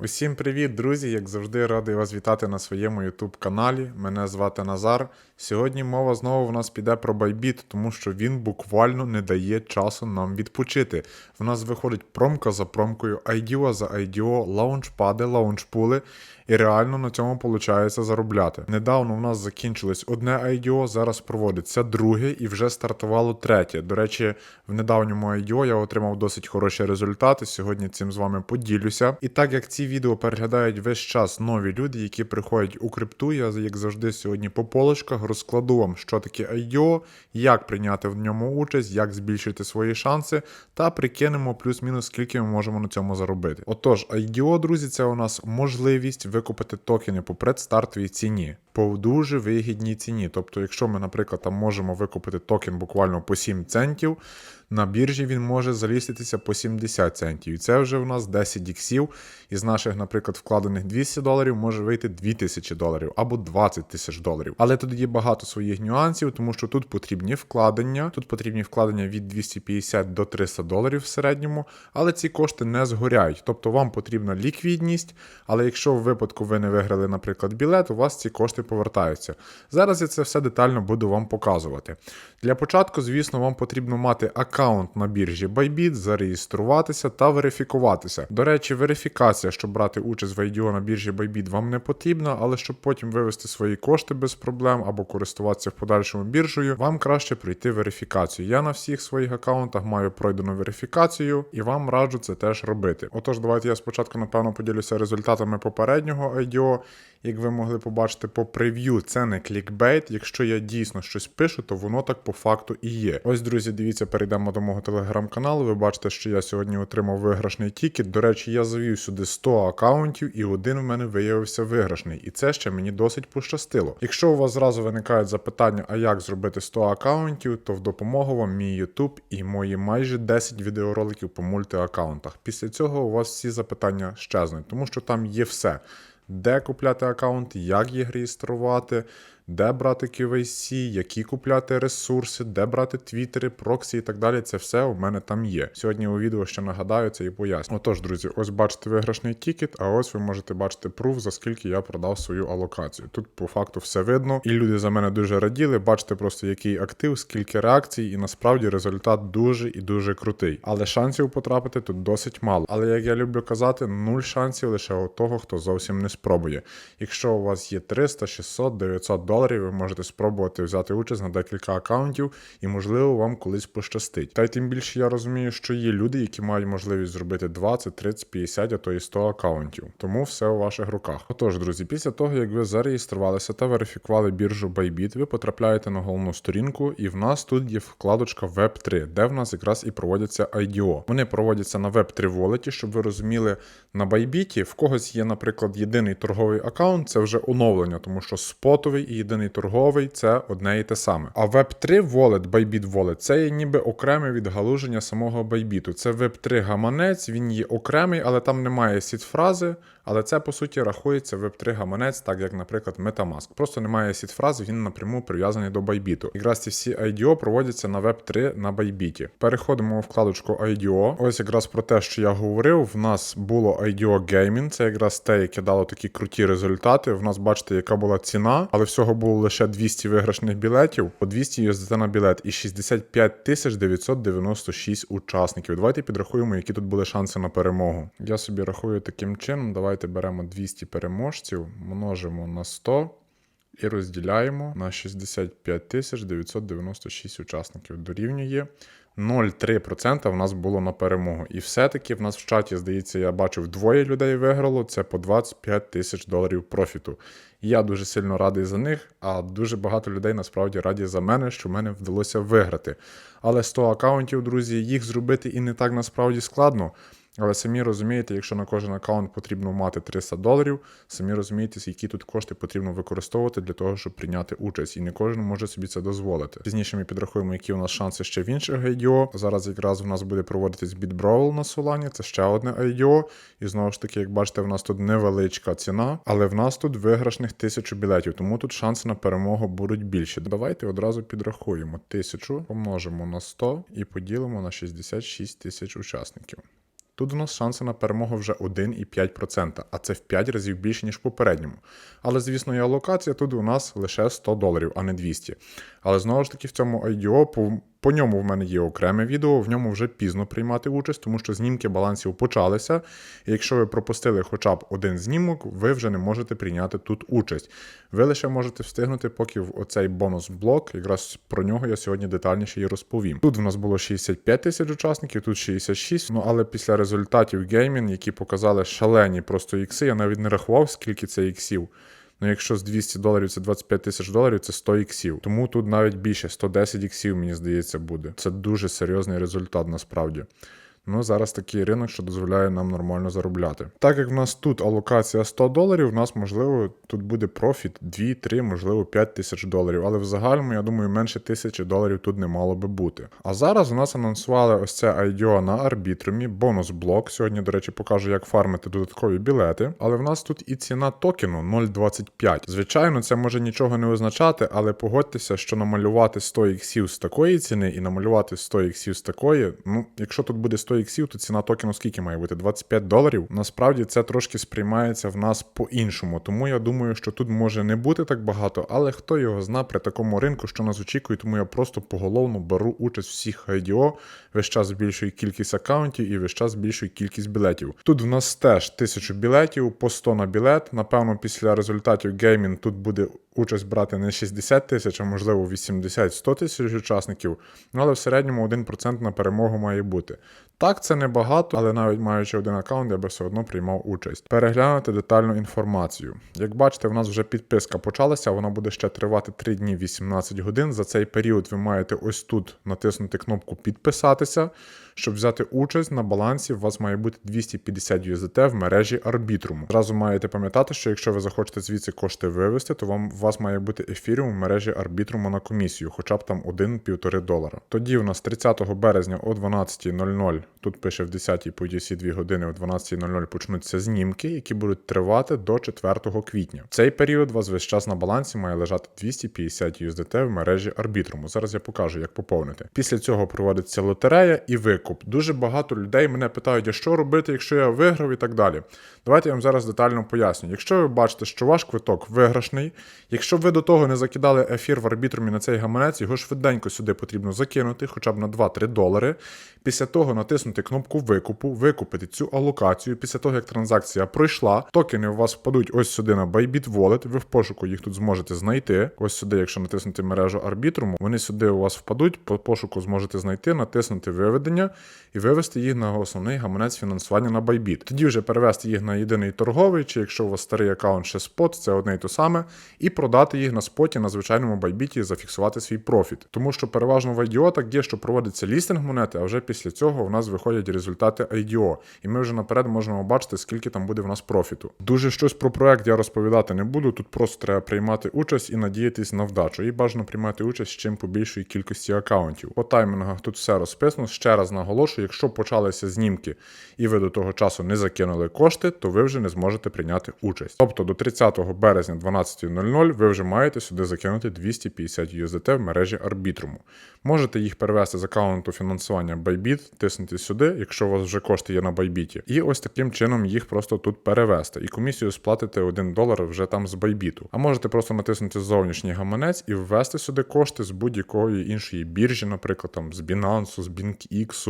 Усім привіт, друзі! Як завжди, радий вас вітати на своєму YouTube каналі. Мене звати Назар. Сьогодні мова знову в нас піде про Bybit, тому що він буквально не дає часу нам відпочити. В нас виходить промка за промкою, IDO за IDO, лаунчпади, лаунчпули, і реально на цьому виходить заробляти. Недавно в нас закінчилось одне IDO, зараз проводиться друге і вже стартувало третє. До речі, в недавньому IDO я отримав досить хороші результати. Сьогодні цим з вами поділюся. І так як ці відео переглядають весь час нові люди, які приходять у крипту, я як завжди сьогодні по полочках розкладу вам, що таке IDO, як прийняти в ньому участь, як збільшити свої шанси, та прикинемо плюс-мінус, скільки ми можемо на цьому заробити. Отож, IDO, друзі, це у нас можливість викупити токени по предстартовій ціні. По дуже вигідній ціні. Тобто, якщо ми, наприклад, там можемо викупити токен буквально по 7 центів, на біржі він може заліститися по 70 центів. І це вже в нас 10 іксів. Із наших, наприклад, вкладених 200 доларів може вийти 2000 доларів або 20 тисяч доларів. Але тут є багато своїх нюансів, тому що тут потрібні вкладення. Тут потрібні вкладення від 250 до 300 доларів в середньому, але ці кошти не згоряють. Тобто вам потрібна ліквідність, але якщо в випадку ви не виграли, наприклад, білет, у вас ці кошти повертаються. Зараз я це все детально буду вам показувати. Для початку, звісно, вам потрібно мати аккаунт на біржі Bybit, зареєструватися та верифікуватися. До речі, верифікація, щоб брати участь в IDO на біржі Bybit, вам не потрібна, але щоб потім вивести свої кошти без проблем або користуватися в подальшому біржею, вам краще пройти верифікацію. Я на всіх своїх аккаунтах маю пройдену верифікацію і вам раджу це теж робити. Отож, давайте я спочатку, напевно, поділюся результатами попереднього IDO. Як ви могли побачити по прев'ю, це не клікбейт. Якщо я дійсно щось пишу, то воно так по факту і є. Ось, друзі, дивіться, перейдемо до мого телеграм-каналу. Ви бачите, що я сьогодні отримав виграшний тікет. До речі, я завів сюди 100 акаунтів, і один в мене виявився виграшний. І це ще мені досить пощастило. Якщо у вас зразу виникають запитання, а як зробити 100 акаунтів, то в допомогу вам мій YouTube і мої майже 10 відеороликів по мультиаккаунтах. Після цього у вас всі запитання щезнуть, тому що там є все де купляти аккаунт, як їх реєструвати, де брати QVC, які купляти ресурси, де брати твіттери, проксі і так далі. Це все у мене там є. Сьогодні у відео ще нагадаю це і поясню. Отож, друзі, ось бачите виграшний тікет, а ось ви можете бачити пруф, за скільки я продав свою алокацію. Тут по факту все видно, і люди за мене дуже раділи. Бачите просто, який актив, скільки реакцій, і насправді результат дуже і дуже крутий. Але шансів потрапити тут досить мало. Але як я люблю казати, нуль шансів лише у того, хто зовсім не спробує. Якщо у вас є 300, 600, 900 доларів, ви можете спробувати взяти участь на декілька акаунтів, і можливо вам колись пощастить. Та й тим більше я розумію, що є люди, які мають можливість зробити 20, 30, 50, а то і 100 акаунтів. Тому все у ваших руках. Отож, друзі, після того як ви зареєструвалися та верифікували біржу Bybit, ви потрапляєте на головну сторінку, і в нас тут є вкладочка Web3, де в нас якраз і проводяться IDO. Вони проводяться на Web3 волеті, щоб ви розуміли, на Bybit в когось є, наприклад, єдиний торговий аккаунт, це вже оновлення, тому що спотовий і єдиний торговий це одне і те саме. А Web3 Wallet, Bybit Wallet, це є ніби окреме відгалуження самого Bybit. Це Web3 гаманець, він є окремий, але там немає сіт-фрази. Але це по суті рахується Web3 гаманець, так як, наприклад, Metamask. Просто немає сіт-фрази, він напряму прив'язаний до Bybit. Якраз ці всі IDO проводяться на Web3 на Bybit. Переходимо у вкладочку IDO. Ось якраз про те, що я говорив. В нас було IDO Gaming, це якраз те, яке дало такі круті результати. В нас бачите, яка була ціна, але всього було лише 200 виграшних білетів, по 200 USDT на білет і 65 тисяч 996 учасників. Давайте підрахуємо, які тут були шанси на перемогу. Я собі рахую таким чином. Давайте беремо 200 переможців, множимо на 100. І розділяємо на 65 тисяч 996 учасників. Дорівнює 0,3% в нас було на перемогу. І все-таки в нас в чаті, здається, я бачив двоє людей виграло. Це по 25 тисяч доларів профіту. Я дуже сильно радий за них, а дуже багато людей насправді раді за мене, що мене вдалося виграти. Але 100 аккаунтів, друзі, їх зробити і не так насправді складно. Але самі розумієте, якщо на кожен аккаунт потрібно мати 300 доларів, самі розумієте, які тут кошти потрібно використовувати для того, щоб прийняти участь. І не кожен може собі це дозволити. Пізніше ми підрахуємо, які у нас шанси ще в інших IDO. Зараз якраз у нас буде проводитись BitBrawl на Solana, це ще одне IDO. І знову ж таки, як бачите, в нас тут невеличка ціна, але в нас тут виграшних тисячу білетів, тому тут шанси на перемогу будуть більші. Давайте одразу підрахуємо. Тисячу помножимо на 100 і поділимо на 66 тисяч учасників. Тут у нас шанси на перемогу вже 1,5%, а це в 5 разів більше, ніж в попередньому. Але, звісно, і алокація тут у нас лише 100 доларів, а не 200. Але знову ж таки в цьому IDO по, ньому в мене є окреме відео, в ньому вже пізно приймати участь, тому що знімки балансів почалися. І якщо ви пропустили хоча б один знімок, ви вже не можете прийняти тут участь. Ви лише можете встигнути, поки в оцей бонус-блок, якраз про нього я сьогодні детальніше і розповім. Тут в нас було 65 тисяч учасників, тут 66. Ну але після результатів геймін, які показали шалені просто ікси, я навіть не рахував, скільки це іксів. Ну, якщо з 200 доларів це 25 тисяч доларів, це 100 іксів. Тому тут навіть більше 110 іксів, мені здається, буде. Це дуже серйозний результат насправді. Ну, зараз такий ринок, що дозволяє нам нормально заробляти. Так як в нас тут алокація 100 доларів, в нас можливо тут буде профіт 2, 3, можливо 5 тисяч доларів. Але в загальному, я думаю, менше тисячі доларів тут не мало би бути. А зараз у нас анонсували ось це IDO на арбітрумі, бонус блок. Сьогодні, до речі, покажу, як фармити додаткові білети. Але в нас тут і ціна токену 0,25. Звичайно, це може нічого не означати, але погодьтеся, що намалювати 100 іксів з такої ціни і намалювати 100 іксів з такої. Ну, якщо тут буде 100 іксів, то ціна токену скільки має бути? 25 доларів. Насправді це трошки сприймається в нас по-іншому. Тому я думаю, що тут може не бути так багато, але хто його зна при такому ринку, що нас очікує, тому я просто поголовно беру участь всіх IDO, весь час збільшую кількість аккаунтів і весь час збільшую кількість білетів. Тут в нас теж тисячу білетів, по 100 на білет. Напевно, після результатів геймінг тут буде участь брати не 60 тисяч, а можливо 80-100 тисяч учасників. Але в середньому 1% на перемогу має бути. Так, це небагато, але навіть маючи один аккаунт, я би все одно приймав участь. Переглянути детальну інформацію. Як бачите, в нас вже підписка почалася, вона буде ще тривати 3 дні 18 годин. За цей період ви маєте ось тут натиснути кнопку підписатися. Щоб взяти участь на балансі, у вас має бути 250 USDT в мережі Arbitrum. Зразу маєте пам'ятати, що якщо ви захочете звідси кошти вивести, то вам у вас має бути ефіріум в мережі Arbitrum на комісію, хоча б там 1-1,5 долара. Тоді у нас 30 березня о 12.00, тут пише в 10 по USD 2 години, о 12.00 почнуться знімки, які будуть тривати до 4 квітня. В цей період у вас весь час на балансі має лежати 250 USDT в мережі Arbitrum. Зараз я покажу, як поповнити. Після цього проводиться лотерея і викуп. Дуже багато людей мене питають, а що робити, якщо я виграв і так далі. Давайте я вам зараз детально поясню. Якщо ви бачите, що ваш квиток виграшний, якщо ви до того не закидали ефір в арбітрумі на цей гаманець, його швиденько сюди потрібно закинути, хоча б на 2-3 долари. Після того натиснути кнопку викупу, викупити цю алокацію. Після того, як транзакція пройшла, токени у вас впадуть ось сюди на Bybit Wallet, ви в пошуку їх тут зможете знайти. Ось сюди, якщо натиснути мережу арбітруму, вони сюди у вас впадуть, по пошуку зможете знайти, натиснути виведення і вивести їх на основний гаманець фінансування на Bybit. Тоді вже перевести їх на єдиний торговий, чи якщо у вас старий аккаунт ще спот, це одне і то саме, і продати їх на споті на звичайному Bybit і зафіксувати свій профіт. Тому що переважно в IDO так є, що проводиться лістинг монети, а вже після цього в нас виходять результати IDO. І ми вже наперед можемо бачити, скільки там буде в нас профіту. Дуже щось про проект я розповідати не буду. Тут просто треба приймати участь і надіятись на вдачу. І бажано приймати участь з чим побільшої кількості аккаунтів. По таймінгах тут все розписано. Ще раз наголошую, якщо почалися знімки і ви до того часу не закинули кошти, то ви вже не зможете прийняти участь. Тобто до 30 березня 12.00 ви вже маєте сюди закинути 250 USDT в мережі Арбітруму. Можете їх перевести з аккаунту фінансування Bybit, тиснути сюди, якщо у вас вже кошти є на Bybit, і ось таким чином їх просто тут перевести. І комісію сплатите 1 долар вже там з Bybit. А можете просто натиснути зовнішній гаманець і ввести сюди кошти з будь-якої іншої біржі, наприклад, там з Binance, з BinkX,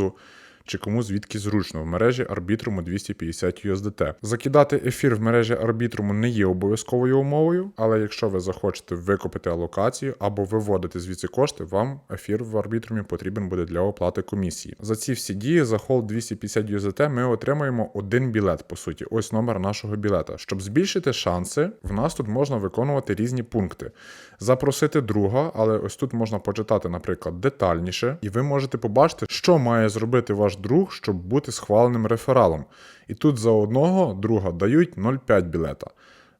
чи кому звідки зручно в мережі Arbitrum 250 USDT. Закидати ефір в мережі Arbitrum не є обов'язковою умовою, але якщо ви захочете викупити алокацію або виводити звідси кошти, вам ефір в Arbitrum потрібен буде для оплати комісії. За ці всі дії за холд 250 USDT ми отримаємо один білет, по суті, ось номер нашого білета. Щоб збільшити шанси, в нас тут можна виконувати різні пункти. Запросити друга, але ось тут можна почитати, наприклад, детальніше, і ви можете побачити, що має зробити ваш друг, щоб бути схваленим рефералом. І тут за одного друга дають 0,5 білета.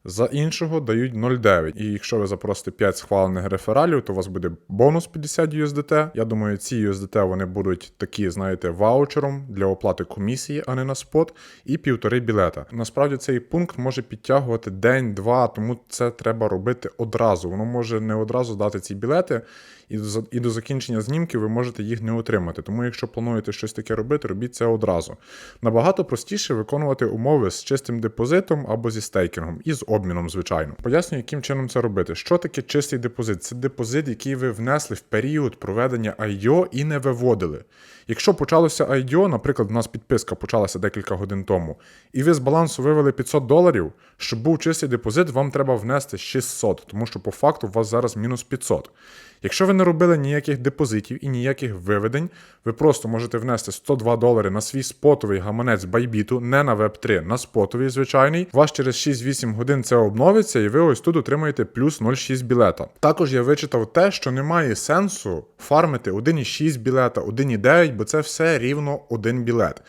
За іншого дають 0,9. І якщо ви запросите 5 схвалених рефералів, то у вас буде бонус 50 USDT. Я думаю, ці USDT вони будуть такі, знаєте, ваучером для оплати комісії, а не на спот, і півтори білета. Насправді цей пункт може підтягувати день-два, тому це треба робити одразу. Воно може не одразу дати ці білети, і до, закінчення знімків ви можете їх не отримати. Тому, якщо плануєте щось таке робити, робіть це одразу. Набагато простіше виконувати умови з чистим депозитом або зі стейкінгом і з обміном, звичайно. Поясню, яким чином це робити. Що таке чистий депозит? Це депозит, який ви внесли в період проведення IDO і не виводили. Якщо почалося IDO, наприклад, у нас підписка почалася декілька годин тому, і ви з балансу вивели 500 доларів, щоб був чистий депозит, вам треба внести 600, тому що по факту у вас зараз мінус 500. Якщо ви не робили ніяких депозитів і ніяких виведень, ви просто можете внести 102 долари на свій спотовий гаманець байбіту, не на Web3, на спотовий звичайний. Вас через 6-8 годин це обновиться, і ви ось тут отримаєте плюс 0,6 білета. Також я вичитав те, що немає сенсу фармити 1,6 білета, 1,9, бо це все рівно один білет.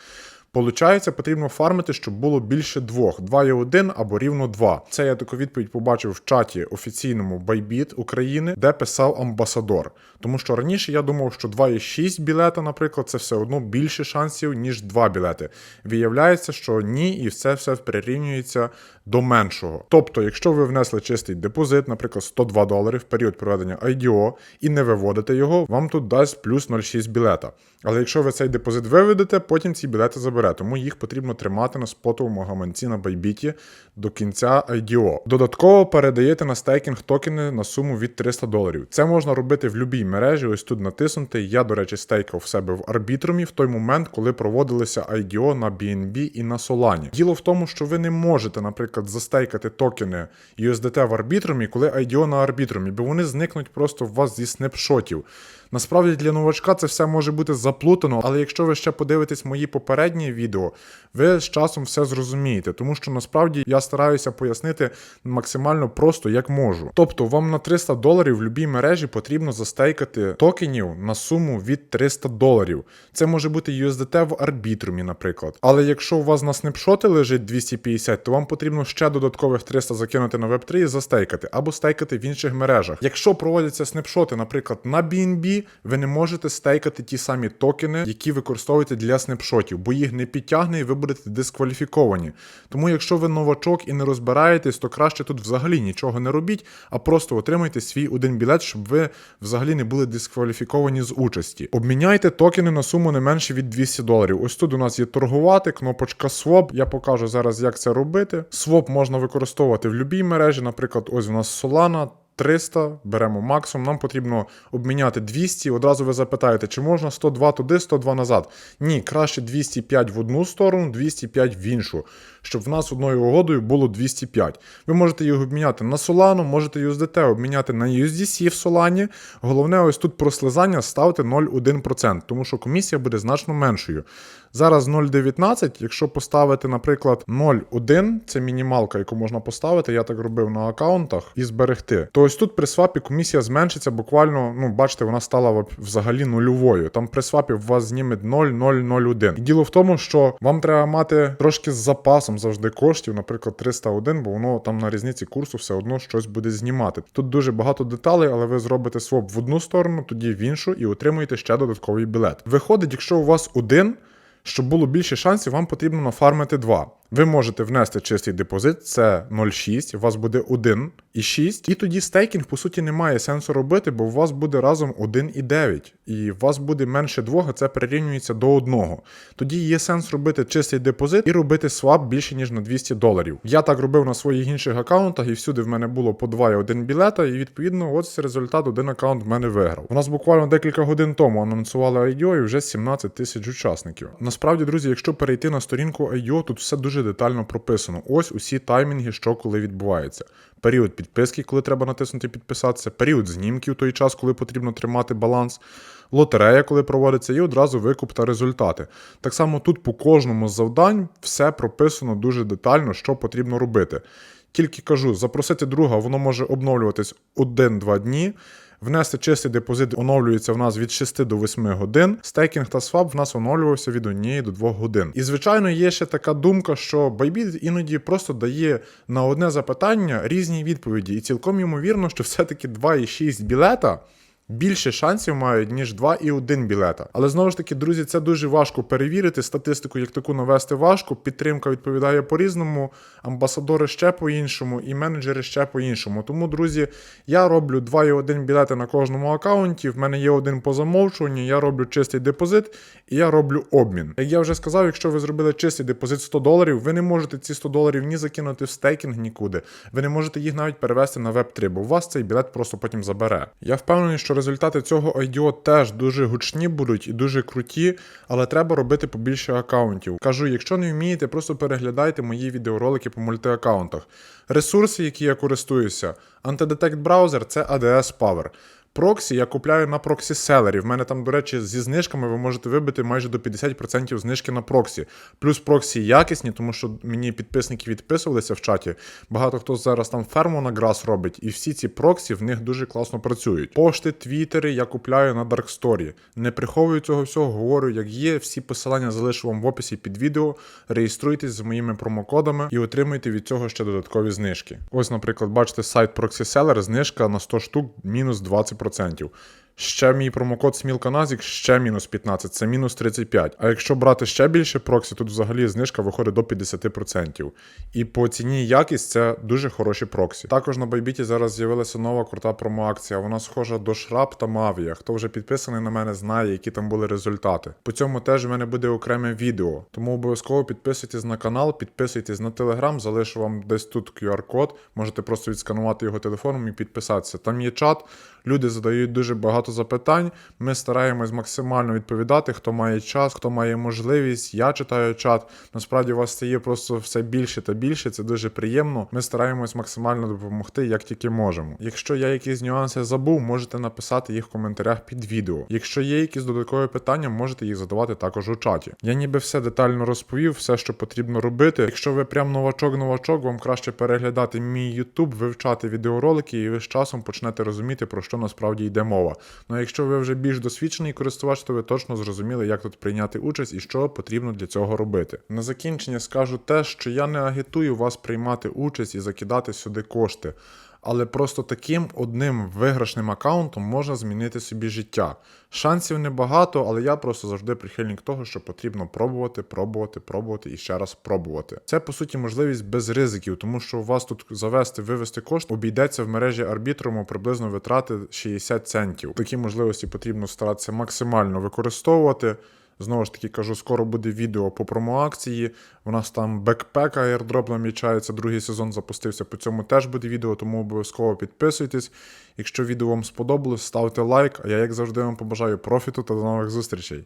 Получається, потрібно фармити, щоб було більше двох. 2 є 1 або рівно 2. Це я таку відповідь побачив в чаті офіційному Bybit України, де писав амбасадор. Тому що раніше я думав, що 2,6 білета, наприклад, це все одно більше шансів, ніж 2 білети. Виявляється, що ні, і все все прирівнюється до меншого. Тобто, якщо ви внесли чистий депозит, наприклад, 102 долари в період проведення IDO і не виводите його, вам тут дасть плюс 0,6 білета. Але якщо ви цей депозит виведете, потім ці білети забере. Тому їх потрібно тримати на спотовому гаманці на байбіті до кінця IDO. Додатково передаєте на стейкінг токени на суму від 300 доларів. Це можна робити в будь-якій мережі. Ось тут натиснути. Я, до речі, стейкав в себе в арбітрумі в той момент, коли проводилися IDO на BNB і на Solana. Діло в тому, що ви не можете, наприклад, застейкати токени USDT в арбітрумі, коли IDO на арбітрумі, бо вони зникнуть просто у вас зі снапшотів. Насправді для новачка це все може бути заплутано, але якщо ви ще подивитесь мої попередні відео, ви з часом все зрозумієте, тому що насправді я стараюся пояснити максимально просто як можу. Тобто вам на 300 доларів в будь-якій мережі потрібно застейкати токенів на суму від 300 доларів. Це може бути USDT в арбітрумі, наприклад. Але якщо у вас на снапшоти лежить 250, то вам потрібно ще додаткових 300 закинути на Web3 і застейкати або стейкати в інших мережах. Якщо проводяться снапшоти, наприклад, на BNB, ви не можете стейкати ті самі токени, які використовуєте для снапшотів, бо їх не підтягне і ви будете дискваліфіковані. Тому, якщо ви новачок і не розбираєтесь, то краще тут взагалі нічого не робіть, а просто отримайте свій один білет, щоб ви взагалі не були дискваліфіковані з участі. Обміняйте токени на суму не менше від 200 доларів. Ось тут у нас є торгувати, кнопочка Swap. Я покажу зараз, як це робити. Swap можна використовувати в будь-якій мережі, наприклад, ось у нас Solana. 300, беремо максимум, нам потрібно обміняти 200. Одразу ви запитаєте, чи можна 102 туди, 102 назад. Ні, краще 205 в одну сторону, 205 в іншу, щоб в нас одною угодою було 205. Ви можете їх обміняти на Solana, можете USDT обміняти на USDC в Solana. Головне, ось тут прослизання ставте 0,1%, тому що комісія буде значно меншою. Зараз 0,19, якщо поставити, наприклад, 0,1, це мінімалка, яку можна поставити, я так робив на аккаунтах, і зберегти. То ось тут при свапі комісія зменшиться буквально, ну, бачите, вона стала взагалі нульовою. Там при свапі в вас зніме 0,001. І діло в тому, що вам треба мати трошки з запасом завжди коштів, наприклад, 301, бо воно там на різниці курсу все одно щось буде знімати. Тут дуже багато деталей, але ви зробите своп в одну сторону, тоді в іншу, і отримуєте ще додатковий білет. Виходить, якщо у вас один. Щоб було більше шансів, вам потрібно нафармити 2. Ви можете внести чистий депозит, це 0,6, у вас буде 1,6. І тоді стейкінг, по суті, немає сенсу робити, бо у вас буде разом 1,9. І у вас буде менше 2, а це прирівнюється до 1. Тоді є сенс робити чистий депозит і робити свап більше, ніж на 200 доларів. Я так робив на своїх інших аккаунтах, і всюди в мене було по 2 і 1 білета, і відповідно, ось результат, один аккаунт в мене виграв. У нас буквально декілька годин тому анонсували IDO і вже 17 тисяч учасників. Насправді, друзі, якщо перейти на сторінку IDO, тут все дуже детально прописано. Ось усі таймінги, що коли відбувається. Період підписки, коли треба натиснути підписатися, період знімків, той час, коли потрібно тримати баланс, лотерея, коли проводиться, і одразу викуп та результати. Так само тут по кожному з завдань все прописано дуже детально, що потрібно робити. Тільки кажу, запросити друга, воно може обновлюватись 1-2 дні. Внести чистий депозит оновлюється в нас від 6 до 8 годин. Стейкінг та свап в нас оновлювався від 1 до 2 годин. І звичайно, є ще така думка, що Bybit іноді просто дає на одне запитання різні відповіді, і цілком ймовірно, що все-таки 2,6 білета. Більше шансів мають, ніж 2 і 1 білета. Але знову ж таки, друзі, це дуже важко перевірити. Статистику як таку навести важко. Підтримка відповідає по-різному, амбасадори ще по-іншому, і менеджери ще по-іншому. Тому, друзі, я роблю 2 і 1 білети на кожному аккаунті. В мене є один по замовчуванню, я роблю чистий депозит і я роблю обмін. Як я вже сказав, якщо ви зробили чистий депозит 100 доларів, ви не можете ці 100 доларів ні закинути в стейкінг нікуди. Ви не можете їх навіть перевести на Web3, бо у вас цей білет просто потім забере. Я впевнений, що результати цього IDO теж дуже гучні будуть і дуже круті, але треба робити побільше аккаунтів. Кажу, якщо не вмієте, просто переглядайте мої відеоролики по мультиаккаунтах. Ресурси, які я користуюся, Antidetect браузер це ADS Power. Проксі я купляю на проксі селері. В мене там, до речі, зі знижками ви можете вибити майже до 50% знижки на проксі. Плюс проксі якісні, тому що мені підписники відписувалися в чаті. Багато хто зараз там ферму на грас робить, і всі ці проксі в них дуже класно працюють. Пошти, твіттери я купляю на Dark Story. Не приховую цього всього, говорю, як є. Всі посилання залишу вам в описі під відео. Реєструйтесь з моїми промокодами і отримуйте від цього ще додаткові знижки. Ось, наприклад, бачите сайт Proxy Seller, знижка на 100 штук мінус 20%. 100%. Ще мій промокод SMILKANAZIK ще мінус 15, це мінус 35. А якщо брати ще більше проксі, тут взагалі знижка виходить до 50%. І по ціні і якість це дуже хороші проксі. Також на Байбіті зараз з'явилася нова крута промоакція. Вона схожа до Шрап та Мавія. Хто вже підписаний на мене, знає, які там були результати. По цьому теж в мене буде окреме відео. Тому обов'язково підписуйтесь на канал, підписуйтесь на телеграм, залишу вам десь тут QR-код. Можете просто відсканувати його телефоном і підписатися. Там є чат. Люди задають дуже багато запитань. Ми стараємось максимально відповідати, хто має час, хто має можливість. Я читаю чат. Насправді у вас стає просто все більше та більше. Це дуже приємно. Ми стараємось максимально допомогти, як тільки можемо. Якщо я якісь нюанси забув, можете написати їх в коментарях під відео. Якщо є якісь додаткові питання, можете їх задавати також у чаті. Я ніби все детально розповів, все, що потрібно робити. Якщо ви прям новачок-новачок, вам краще переглядати мій YouTube, вивчати відеоролики, і ви з часом почнете розуміти, про що насправді йде мова. Ну а якщо ви вже більш досвідчений користувач, то ви точно зрозуміли, як тут прийняти участь і що потрібно для цього робити. На закінчення скажу те, що я не агітую вас приймати участь і закидати сюди кошти. Але просто таким одним виграшним аккаунтом можна змінити собі життя. Шансів небагато, але я просто завжди прихильник того, що потрібно пробувати, пробувати, пробувати і ще раз пробувати. Це по суті можливість без ризиків, тому що у вас тут завести, вивести кошти обійдеться в мережі арбітруму приблизно витрати 60 центів. Такі можливості потрібно старатися максимально використовувати. Знову ж таки кажу, скоро буде відео по промоакції. У нас там бекпек airdrop намічається, другий сезон запустився. По цьому теж буде відео, тому обов'язково підписуйтесь. Якщо відео вам сподобалось, ставте лайк. А я, як завжди, вам побажаю профіту та до нових зустрічей.